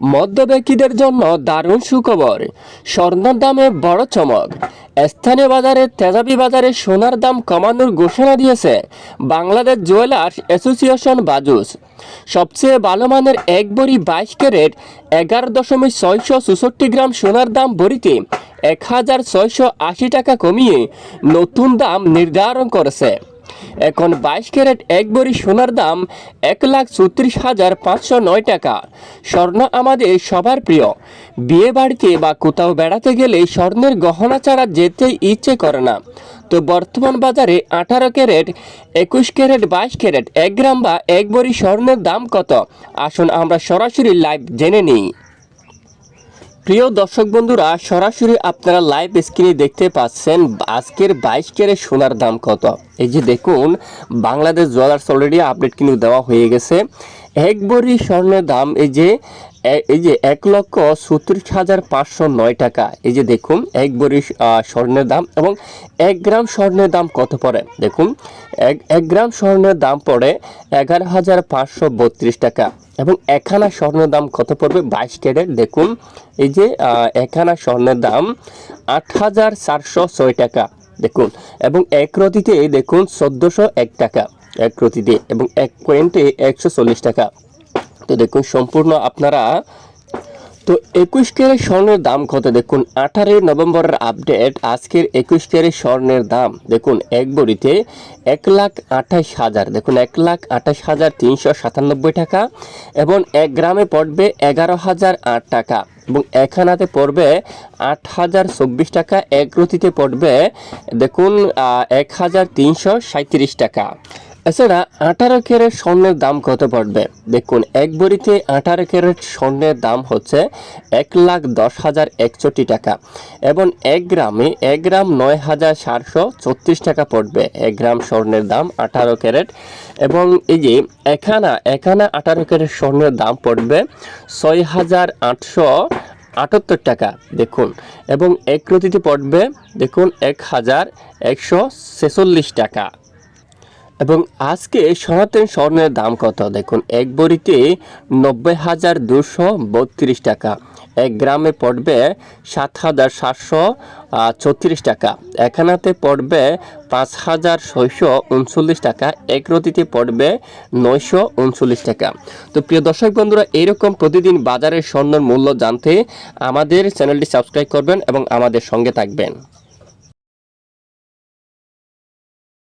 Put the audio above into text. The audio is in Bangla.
মধ্যব্যক্তিদের জন্য দারুণ সুখবর। স্বর্ণের দামে বড় চমক। স্থানীয় বাজারে তেজাবি বাজারে সোনার দাম কমানোর ঘোষণা দিয়েছে বাংলাদেশ জুয়েলার্স অ্যাসোসিয়েশন বাজুস। সবচেয়ে ভালো মানের এক বড়ি বাইশ ক্যারেট এগারো দশমিক ছয়শো চৌষট্টি গ্রাম সোনার দাম বড়িতে এক হাজার ছয়শো আশি টাকা কমিয়ে নতুন দাম নির্ধারণ করেছে। এখন বাইশ ক্যারেট এক বড়ি সোনার দাম এক লাখ চৌত্রিশ হাজার পাঁচশো নয় টাকা। স্বর্ণ আমাদের সবার প্রিয়। বিয়ে বাড়িতে বা কোথাও বেড়াতে গেলে স্বর্ণের গহনা ছাড়া যেতে ইচ্ছে করে না। তো বর্তমান বাজারে আঠারো ক্যারেট, একুশ ক্যারেট, বাইশ ক্যারেট, এক গ্রাম বা এক বড়ি স্বর্ণের দাম কত? আসুন আমরা সরাসরি লাইভ জেনে নিই। প্রিয় দর্শক বন্ধুরা, সরাসরি আপনারা লাইভ স্ক্রিনে দেখতে পাচ্ছেন আজকের বাইশ ক্যারেট সোনার দাম কত। এই যে দেখুন, বাংলাদেশ জুয়েলার্স অলরেডি আপডেট কিন্তু দেওয়া হয়ে গেছে। এক বড়ি স্বর্ণের দাম, এই যে এই যে এক লক্ষ সত্রিশ হাজার পাঁচশো নয় টাকা। এই যে দেখুন এক আহ, স্বর্ণের দাম এবং এক গ্রাম স্বর্ণের দাম কত পড়ে? দেখুন এক এক গ্রাম স্বর্ণের দাম পড়ে এগারো হাজার পাঁচশো বত্রিশ টাকা এবং একখানা স্বর্ণের দাম কত পড়বে? বাইশ ক্যারেট। দেখুন এই যে একখানা স্বর্ণের দাম আট হাজার চারশো ছয় টাকা। দেখুন এবং এক রতিতে দেখুন চোদ্দোশো এক টাকা। এক রতিতে এবং এক পয়েন্টে একশো চল্লিশ টাকা। তো দেখুন, সম্পূর্ণ আপনারা। তো একুশ ক্যারেট স্বর্ণের দাম কত দেখুন, আঠারোই নভেম্বরের আপডেট, আজকের একুশ ক্যারেট স্বর্ণের দাম, দেখুন, এক বড়িতে এক লাখ আঠাশ হাজার, দেখুন, এক লাখ আঠাশ হাজার তিনশো সাতানব্বই টাকা, এবং এক গ্রামে পড়বে এগারো হাজার আট টাকা, এবং এক আনাতে পড়বে আট হাজার চব্বিশ টাকা, এক রতিতে পড়বে, দেখুন এক হাজার তিনশো সাঁত্রিশ টাকা। এছাড়া আঠারো ক্যারেট স্বর্ণের দাম কত পড়বে? দেখুন, এক বড়িতে আঠারো ক্যারেট স্বর্ণের দাম হচ্ছে এক লাখ দশ হাজার একষট্টি টাকা এবং এক গ্রামে এক গ্রাম নয় হাজার সাতশো ছত্রিশ টাকা পড়বে। এক গ্রাম স্বর্ণের দাম আঠারো ক্যারেট এবং এই যে এখানা এখানা আঠারো ক্যারেট স্বর্ণের দাম পড়বে ছয় হাজার আটশো আটাত্তর টাকা। দেখুন, এবং এক রতিতে পড়বে, দেখুন, এক হাজার একশো ছেচল্লিশ টাকা। এবং আজকে সনাতন স্বর্ণের দাম কত? দেখুন, এক বড়িতে নব্বই হাজার দুশো বত্রিশ টাকা। এক গ্রামে পড়বে সাত হাজার সাতশো ছত্রিশ টাকা। এখানাতে পড়বে পাঁচ হাজার ছয়শো উনচল্লিশ টাকা। এক রতিতে পড়বে নয়শো উনচল্লিশ টাকা। তো প্রিয় দর্শক বন্ধুরা এইরকম প্রতিদিন বাজারের স্বর্ণের মূল্য জানতে আমাদের চ্যানেলটি সাবস্ক্রাইব করবেন এবং আমাদের সঙ্গে থাকবেন।